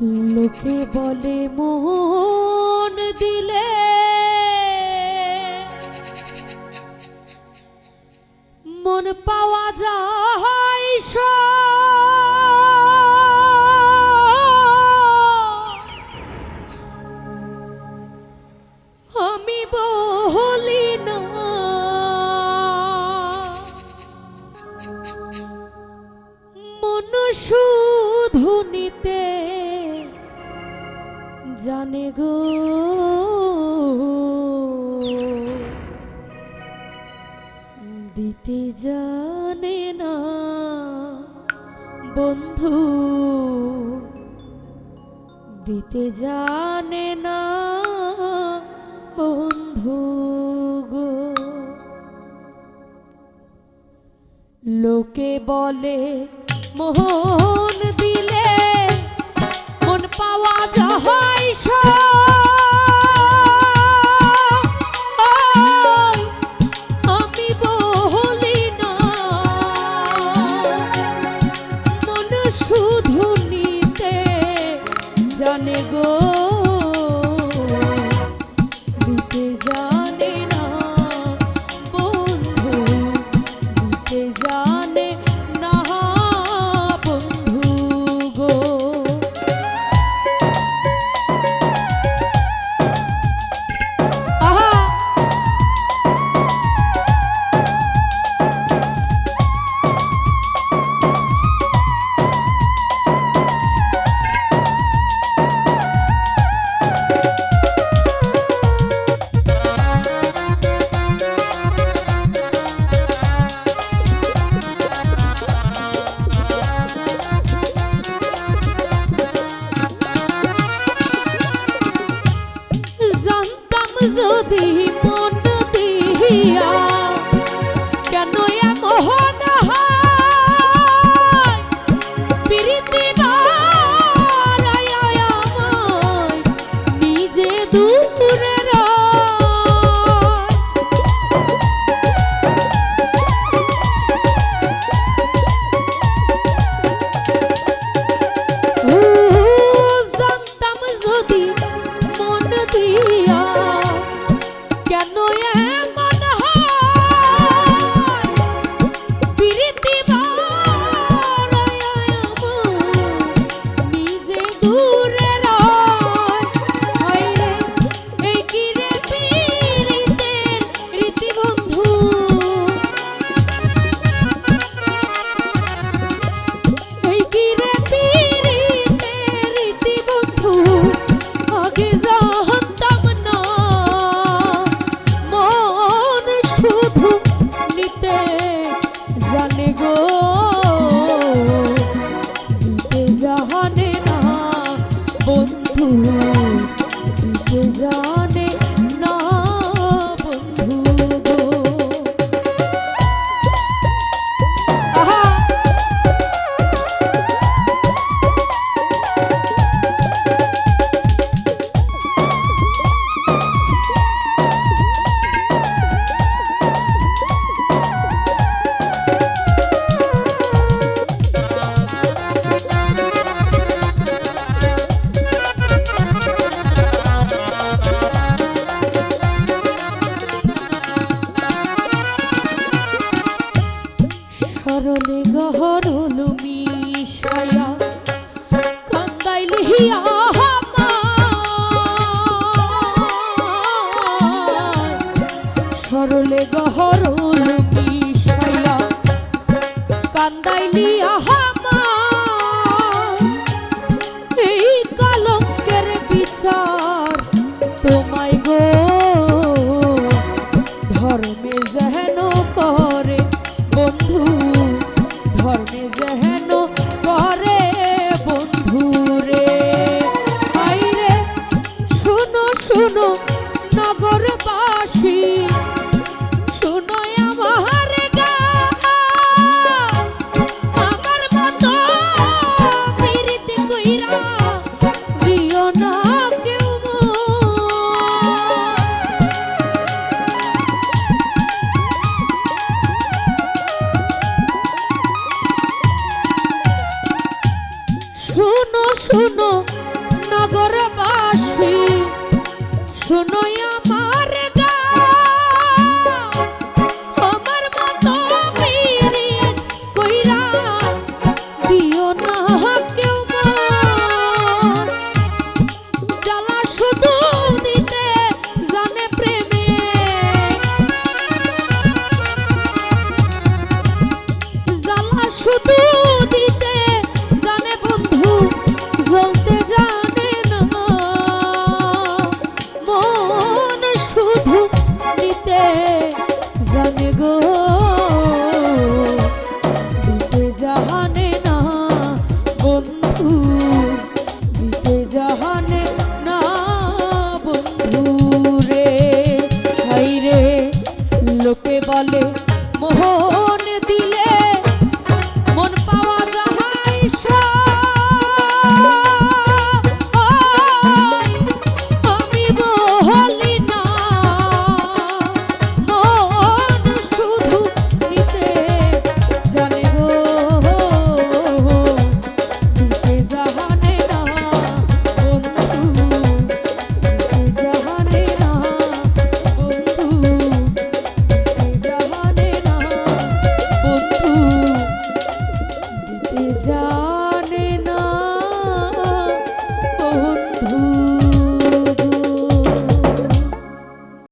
লোকে বলে মোহন দিলে। মন পাওয়া যায়। গো। দিতে জানে না বন্ধু দিতে জানে না বন্ধু গো। লোকে বলে মোহ বন্ধু যা চরণে গহরল মিশায়া কান্দাই লিহিয়া সরলে গহরল মিশায়া কান্দাই